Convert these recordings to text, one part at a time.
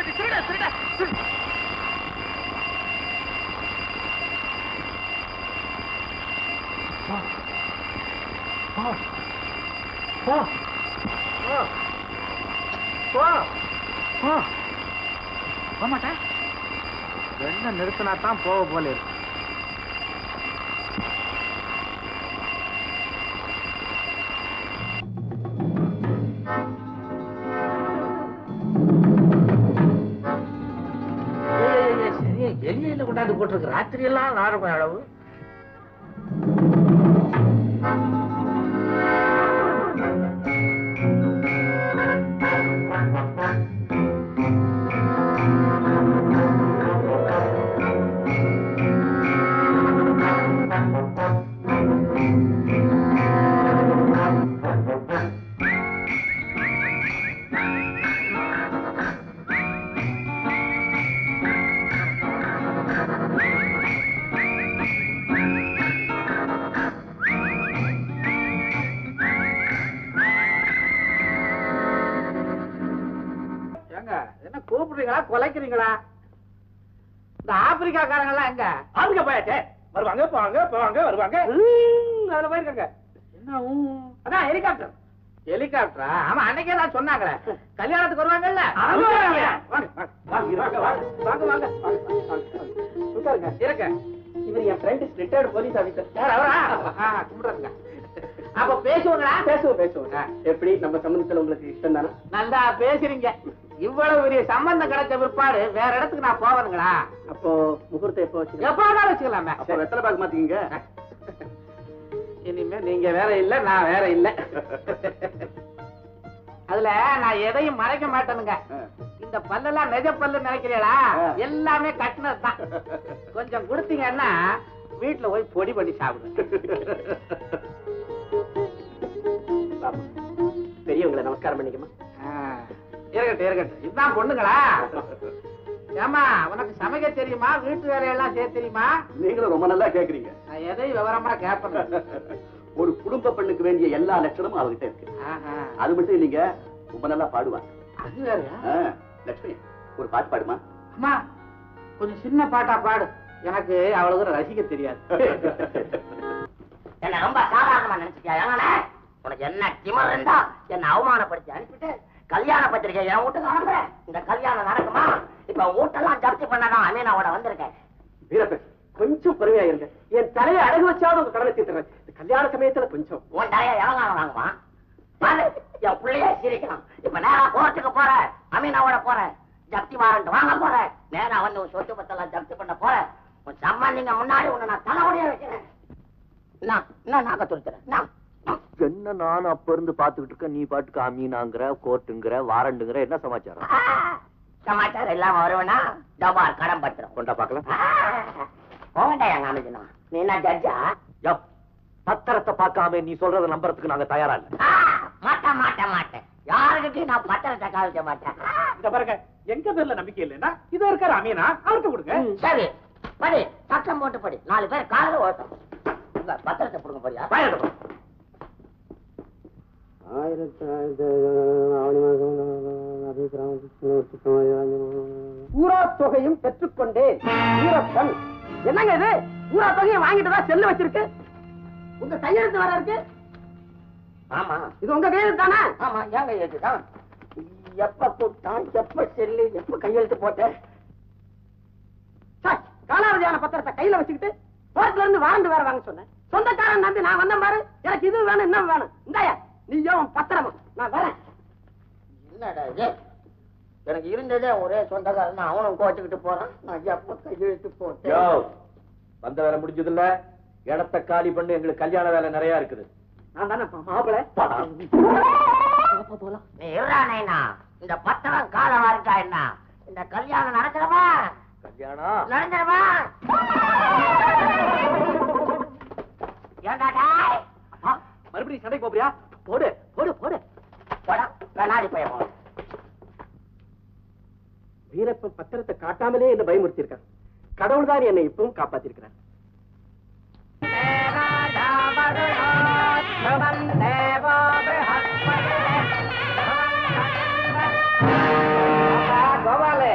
பாம்பட்டி திருட திருட. வரமாட்டேன் என்ன நிறுத்தினா தான் போக போல இருக்கு. எலியில போட்டிருக்கு. ராத்திரி எல்லாம் நாரகம் அளவு. கொலைக்கிறீங்களா? இந்த ஆப்பிரிக்காக்காரங்க எல்லாம் எங்க? ஆளுங்க போயாச்சே. வருவாங்க போவாங்க போவாங்க வருவாங்க. அதுல போயிருக்காங்க. என்ன? அதான் ஹெலிகாப்டர். ஹெலிகாப்டரா? ஆமா அன்னைக்கே நான் சொன்னாங்களே. கல்யாணத்துக்கு வருவாங்கல்ல. வாங்க, வாங்க. உட்காருங்க, இருக்க. இவர் என் ஃப்ரெண்ட் ரிட்டையர்டு போலீஸ் ஆபீசர் யார் அவரா? கும்பிடுறேங்க. அப்ப பேசுவாங்களா? பேசுவோம் பேசுவோம். எப்படி? நம்ம சம்பந்தத்துல உங்களுக்கு இஷ்டம் தானே நல்லா பேசுறீங்க. இவ்வளவு பெரிய சம்பந்தம் கிடைச்ச பிற்பாடு வேற இடத்துக்கு நான் போவனுங்களா அப்போ முகூர்த்தம் எப்போ வச்சு எப்ப வேணாலும் வச்சுக்கலாமே. அப்போ வெத்தலை பாக்கு மாத்தீங்க இனிமே நீங்க வேற இல்ல நான் வேற இல்ல. அதுல நான் எதையும் மறைக்க மாட்டேனுங்க. இந்த பல்லெல்லாம் நெஜ பல்லு நினைக்கிறீங்களா. எல்லாமே கட்டினது தான் கொஞ்சம் கொடுத்தீங்கன்னா வீட்டுல போய் பொடி பண்ணி சாப்பிடுங்க பெரியவங்களை நமஸ்காரம் பண்ணிக்கமா இருக்கட்டும் இருக்கட்டும். இதுதான் பொண்ணுங்களா? ஏமா உனக்கு சமைக்க தெரியுமா? வீட்டு வேலையெல்லாம் செய்ய தெரியுமா? நீங்களும் ரொம்ப நல்லா கேக்குறீங்க. நான் எதையும் விவரமா கேட்பேன் ஒரு குடும்ப பெண்ணுக்கு வேண்டிய எல்லா லட்சணமும் அவகிட்ட இருக்கு. ஆஹா. அது மட்டும் இல்லைங்க ரொம்ப நல்லா பாடுவாங்க. அது வேறயா? ஆ, லட்சுமி ஒரு பாட்டு பாடுமா? அம்மா கொஞ்சம் சின்ன பாட்டா பாடு. எனக்கு அவ்வளவு ரசிக்க தெரியாது. என்ன ரொம்ப சாதாரணமா நினைச்சிட்டியா உனக்கு என்ன திமிர் இருந்தா என்ன அவமானப்படுத்தி அனுப்பிட்டு கல்யாண பத்திரிக்கை என் வீட்டுக்கு அனுப்புற இந்த கல்யாணம் நடக்குமா? இப்ப வீட்டெல்லாம் ஜப்தி பண்ணதான் அமீனாவோட வந்திருக்கேன். வீரப்பன் கொஞ்சம் பொறுமையா இருங்க. என் தலையை அடகு வச்சாவது உங்க கடனை தீர்த்துறேன். இந்த கல்யாண சமயத்துல கொஞ்சம். உன் தலைய எவங்க வாங்குவான்? பாரு என் பிள்ளைய சிரிக்கலாம் இப்ப நேரா கோர்ட்டுக்கு போற அமீனாவோட போற. ஜப்தி வாரண்ட் வாங்க போற. நேரா வந்து உன் சொத்து பத்தெல்லாம் ஜப்தி பண்ண போற. உன் சம்பந்திங்க முன்னாடி உன்னை நான் தலைமுடிய வைக்கிறேன். நான் என்ன நாக்க துருத்துறேன். நான். என்ன நானும் அப்ப இருந்து பாத்துக்கிட்டு இருக்க நீ பாட்டுக்கு அமீனாங்கிற கோர்ட்டுங்கிற வாரண்டுங்கிற என்ன சமாச்சாரம்? சமாச்சாரம் இல்லாம வருவனா? டபார் கடன் பத்திரம். கொண்டா பாக்கலாம் போகண்டா எங்க அமைச்சனா நீ என்ன ஜட்ஜா பத்திரத்தை பார்க்காம நீ சொல்றத நம்புறதுக்கு நாங்க தயாரா இல்ல. மாட்டேன் மாட்டேன் மாட்டேன். யாருக்கிட்டையும் நான் பத்திரத்தை காமிக்க மாட்டேன். இந்த பாருங்க எங்க பேர்ல நம்பிக்கை இல்லைன்னா இதோ இருக்காரு அமீனா அவருக்கு கொடுங்க. சரி. படி சட்டம் போட்டு படி. நாலு பேர் காலையில ஓட்டும். பத்திரத்தை கொடுங்க போறியா? ஊரா தொகையும் பெற்றுக்கொண்டேன். என்னங்க இது? ஊரா தொகையை வாங்கிட்டு தான் செல்லு வச்சிருக்கு. உங்க கையெழுத்து வர இருக்கு. ஆமா. இது உங்க கையெழுத்து தானே? ஆமா ஏங்க ஏற்றுதான் எப்ப கூப்பிட்டான்? எப்ப செல்லு? எப்ப கையெழுத்து போட்டேன் சார், காலாவதியான பத்திரத்தை கையில வச்சுக்கிட்டு கோர்ட்ல இருந்து வாரண்டு வேற வாங்க சொன்னேன். சொந்தக்காரன் நம்பி நான் வந்தேன் பாரு. எனக்கு இது வேணும் இன்னும் வேணும். இந்தாயா. நீயும் உன் பத்திரமும். நான் வரேன். என்னடா இது? எனக்கு இருந்ததே ஒரே சொந்தக்காரன். அவனும் கோச்சுக்கிட்டு போறான். நான் எப்ப கையெழுத்து யோ போட்டேன் வந்த வேலை முடிஞ்சது இல்ல இடத்த காலி பண்ணு. எங்களுக்கு கல்யாண வேலை நிறைய இருக்குது. நான் தானே மாப்பிளை நீ இருறானேனா இந்த பத்திரம் காலமா இருக்கா என்ன? இந்த கல்யாணம் நடக்கிறவா கல்யாணம் நடந்துருமா ஏண்டா டாய் அப்பா, மறுபடியும் சண்டைக்கு போறியா போடு போடு போடு. போடா கண்ணாடி பையன் போ. வீரப்பன் பத்திரத்தை காட்டாமலே என்ன பயமுறுத்தி இருக்கான் கடவுள் தான் என்னை இப்பவும் காப்பாத்திருக்கிறார். கோபாலு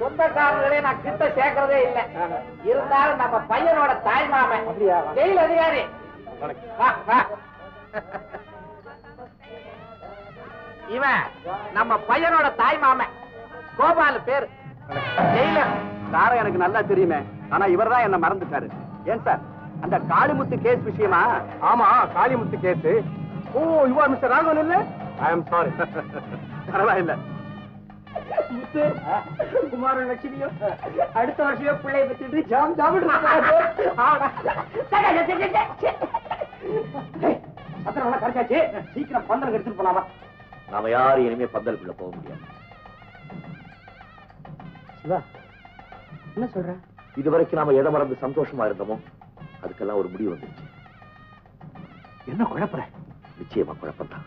சொந்தக்காரங்களே நான் கிட்ட சேர்க்கறதே இல்ல. இருந்தாலும் நம்ம பையனோட தாய் மாமன்? ஜெயில் அதிகாரி. வா, வா. இவன் நம்ம பையனோட தாய் மாமன். கோபால் பேரு. ஜெயிலர். சார எனக்கு நல்லா தெரியுமே. ஆனா இவர்தான் என்ன மறந்துட்டாரு. ஏன் சார்? அந்த காளிமுத்து கேஸ் விஷயமா? ஆமா Kalimuthu case. Oh you are mister Raghavan இல்ல? ஐ அம் சாரி பரவாயில்ல. முத்து குமார லட்சுமியும் அடுத்த வருஷமே பிள்ளைய பத்திட்டு ஜாம் ஜாம் பத்திரம் கிடைச்சாச்சு சீக்கிரம் பந்தரம் எடுத்துட்டு போலாமா? நாம யாரும் இனிமே பந்தலுக்குள்ள போக முடியாது. சிவா என்ன சொல்ற? இதுவரைக்கும் நாம எதை மறந்து சந்தோஷமா இருந்தோமோ அதுக்கெல்லாம் ஒரு முடிவு வந்துருச்சு. என்ன குழப்பற? நிச்சயமா குழப்பம்தான்.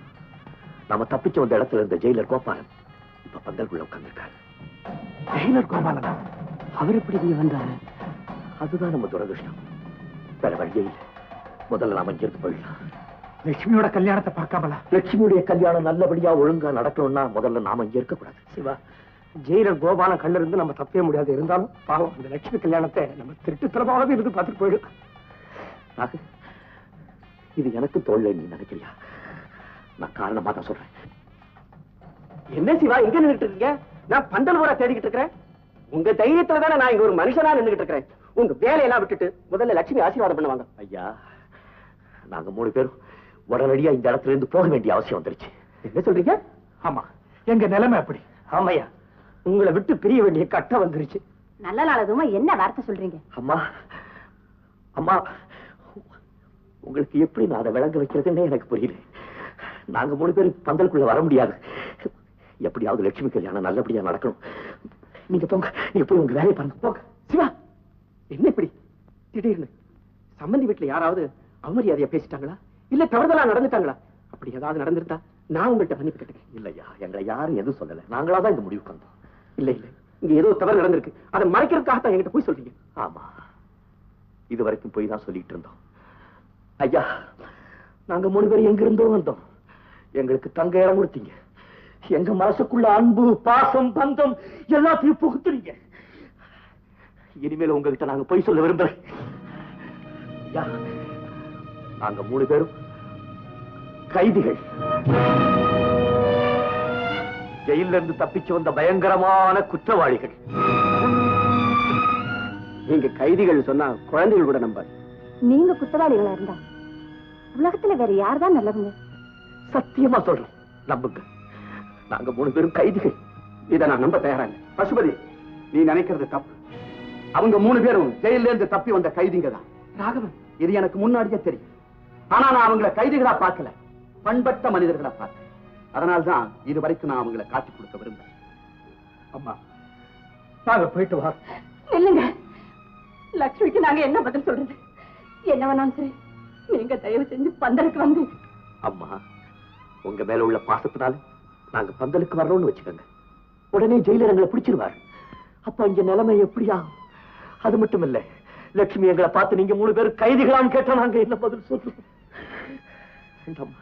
நாம தப்பிச்சு வந்த இடத்துல இருந்த ஜெயிலர் கோபாலன் இப்ப பந்தலுக்குள்ள உட்கார்ந்திருக்காரு. டெய்லர் கோபாலனா? அவர் எப்படி இங்க வந்தாரு? அதுதான் நம்ம துரதிருஷ்டம். வேற வழியே இல்லை. முதல்ல நாம இங்கிருந்து போயிடலாம். லட்சுமியோட கல்யாணத்தை பார்க்காமலா? லட்சுமியுடைய கல்யாணம் நல்லபடியா ஒழுங்கா நடக்கணும்னா முதல்ல நாம இங்க இருக்கக்கூடாது. சிவா ஜெயிலர் கோபாலம் கண்ணில் இருந்து நம்ம தப்பவே முடியாது. இருந்தாலும் பாவம் இந்த லட்சுமி கல்யாணத்தை நம்ம திருட்டுத்தனமாவது இருந்து பார்த்துட்டு போயிடும். இது எனக்கு தோல்லை நீ நினைக்கிறியா? நான் காரணமா தான் சொல்றேன். என்ன சிவா இங்க நின்றுட்டு இருக்கீங்க? நான் பந்தல் ஊரை தேடிக்கிட்டு இருக்கிறேன். உங்க தைரியத்துல தானே நான் இங்க ஒரு மனுஷனா நின்றுட்டு இருக்கிறேன். உங்க வேலையெல்லாம் விட்டுட்டு முதல்ல லட்சுமி ஆசீர்வாதம் பண்ணுவாங்க. ஐயா நாங்க மூணு பேரும் உடனடியா இந்த இடத்துல இருந்து போக வேண்டிய அவசியம் வந்துருச்சு. என்ன சொல்றீங்க? ஆமா. எங்க நிலைமை அப்படி? ஆமையா உங்களை விட்டு பிரிய வேண்டிய கட்டம் வந்துருச்சு. நல்ல நாள் அதுமா என்ன வார்த்தை சொல்றீங்க? அம்மா அம்மா உங்களுக்கு எப்படி நான் அதை விளங்க வைக்கிறதுன்னே எனக்கு புரியல. நாங்க மூணு பேரும் பந்தலுக்குள்ள வர முடியாது. எப்படியாவது லட்சுமி கல்யாணம் நல்லபடியா நடக்கணும். நீங்க போங்க நீங்க போய் உங்க வேலையை பாருங்க. போங்க. சிவா என்ன இப்படி? திடீர்னு சம்பந்தி வீட்டுல யாராவது அவமரியாதையா பேசிட்டாங்களா? இல்ல தவறுதலா நடந்துட்டாங்களா? அப்படி ஏதாவது நடந்திருந்தா நான் உங்கள்கிட்ட மன்னிப்பு கேட்டுக்கேன் இல்லையா எங்களை யாரும் எதுவும் சொல்லல. நாங்களா தான் இந்த முடிவுக்கு வந்தோம். இல்ல இல்ல. இங்க ஏதோ தவறு நடந்திருக்கு. அதை மறைக்கிறதுக்காக தான் என்கிட்ட போய் சொல்றீங்க. ஆமா. இது வரைக்கும் போய் தான் சொல்லிட்டு இருந்தோம். ஐயா நாங்க மூணு பேரும் எங்க இருந்தோ வந்தோம். எங்களுக்கு தங்க இடம் கொடுத்தீங்க. எங்க மனசுக்குள்ள அன்பு பாசம் பந்தம் எல்லாத்தையும் புகுத்துறீங்க இனிமேல் உங்ககிட்ட நாங்க போய் சொல்ல விரும்புறேன் நாங்க மூணு பேரும் கைதிகள். ஜெயில இருந்து தப்பிச்சு வந்த பயங்கரமான குற்றவாளிகள். நீங்க கைதிகள் சொன்னா குழந்தைகள் கூட நம்பாது. நீங்க குற்றவாளிகளா இருந்தா உலகத்துல வேற யார்தான் நல்லவங்க? சத்தியமா சொல்றோம் நம்புங்க. நாங்க மூணு பேரும் கைதிகள். இதை நான் நம்ப தயாரா இல்லை பசுபதி நீ நினைக்கிறது தப்பு. அவங்க மூணு பேரும் ஜெயில இருந்து தப்பி வந்த கைதிங்க தான். ராகவன். இது எனக்கு முன்னாடியே தெரியும். ஆனா நான் அவங்கள கைதிகளா பார்க்கல. பண்பட்ட மனிதர்களா பார்த்தேன் அதனால்தான் இது வரைக்கும் நான் அவங்கள காட்டி கொடுக்க விரும்புறேன் அம்மா நாங்க போயிட்டு வா. இல்லைங்க லக்ஷ்மிக்கு நாங்க என்ன பதில் சொல்றது? என்ன வேணாலும் சரி நீங்க தயவு செஞ்சு பந்தலுக்கு வந்து. அம்மா உங்க மேல உள்ள பாசத்தினால நாங்க பந்தலுக்கு வர்றோம்னு வச்சுக்கோங்க. உடனே ஜெயிலர் எங்களை பிடிச்சிருவார். அப்ப இங்க நிலைமை எப்படியா? அது மட்டும் இல்ல லட்சுமி எங்களை பார்த்து நீங்க மூணு பேரும் கைதிகளான்னு கேட்டா நாங்க என்ன பதில் வேண்டாம்மா.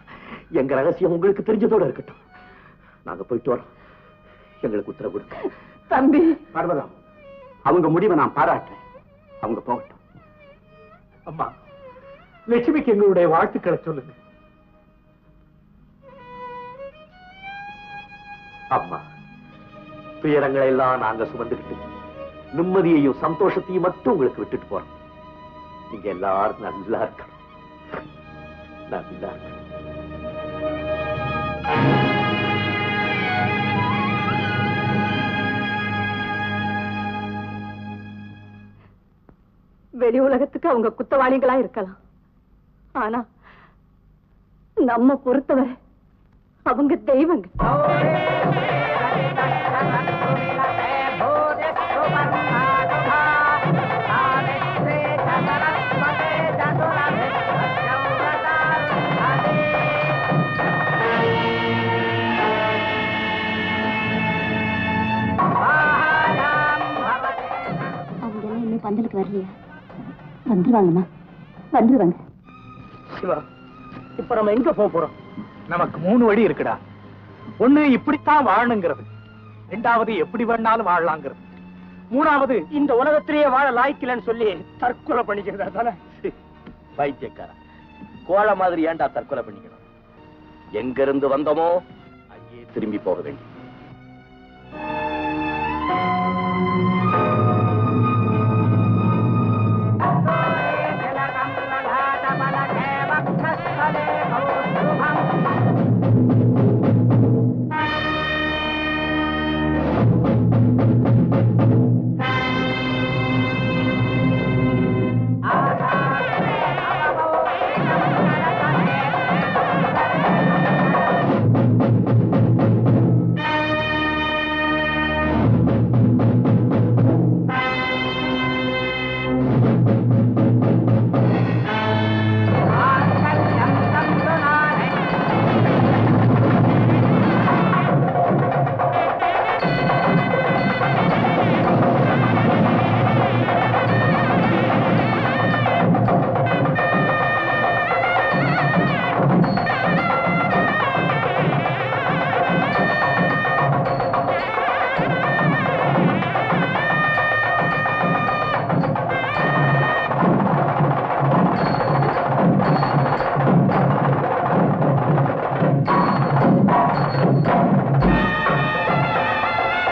எங்க ரகசியம் உங்களுக்கு தெரிஞ்சதோட இருக்கட்டும். நாங்க போயிட்டு வரோம். எங்களுக்கு உத்தரவு கொடுங்க. தம்பி. பர்வதம் அவங்க முடிவை நான் பாராட்டுறேன். அவங்க போகட்டும். அம்மா லட்சுமிக்கு எங்களுடைய வாழ்த்துக்களை சொல்லுங்க. அம்மா துயரங்களை எல்லாம் நாங்க சுமந்துக்கிட்டு நிம்மதியையும் சந்தோஷத்தையும் மட்டும் உங்களுக்கு விட்டுட்டு போறோம். நீங்க எல்லாரும் நல்லா இருக்கணும். நல்லா இருக்கணும். வெளி உலகத்துக்கு அவங்க குத்தவாளிகளா இருக்கலாம். ஆனா நம்ம பொறுத்தவரை அவங்க தெய்வங்க. வந்துருவாங்கம்மா வந்துருவாங்க சிவா இப்ப நம்ம எங்க போக போறோம்? நமக்கு மூணு வழி இருக்குடா. ஒண்ணு இப்படித்தான் வாழணுங்கிறது. ரெண்டாவது எப்படி வேணாலும் வாழலாங்கிறது. மூணாவது இந்த உலகத்திலேயே வாழ லாய்க்கலன்னு சொல்லி தற்கொலை பண்ணிக்கிறதா தானே? பைத்தியக்காரன் கோழ மாதிரி ஏன்டா தற்கொலை பண்ணிக்கணும்? எங்க இருந்து வந்தோமோ அங்கேயே திரும்பி போக வேண்டிய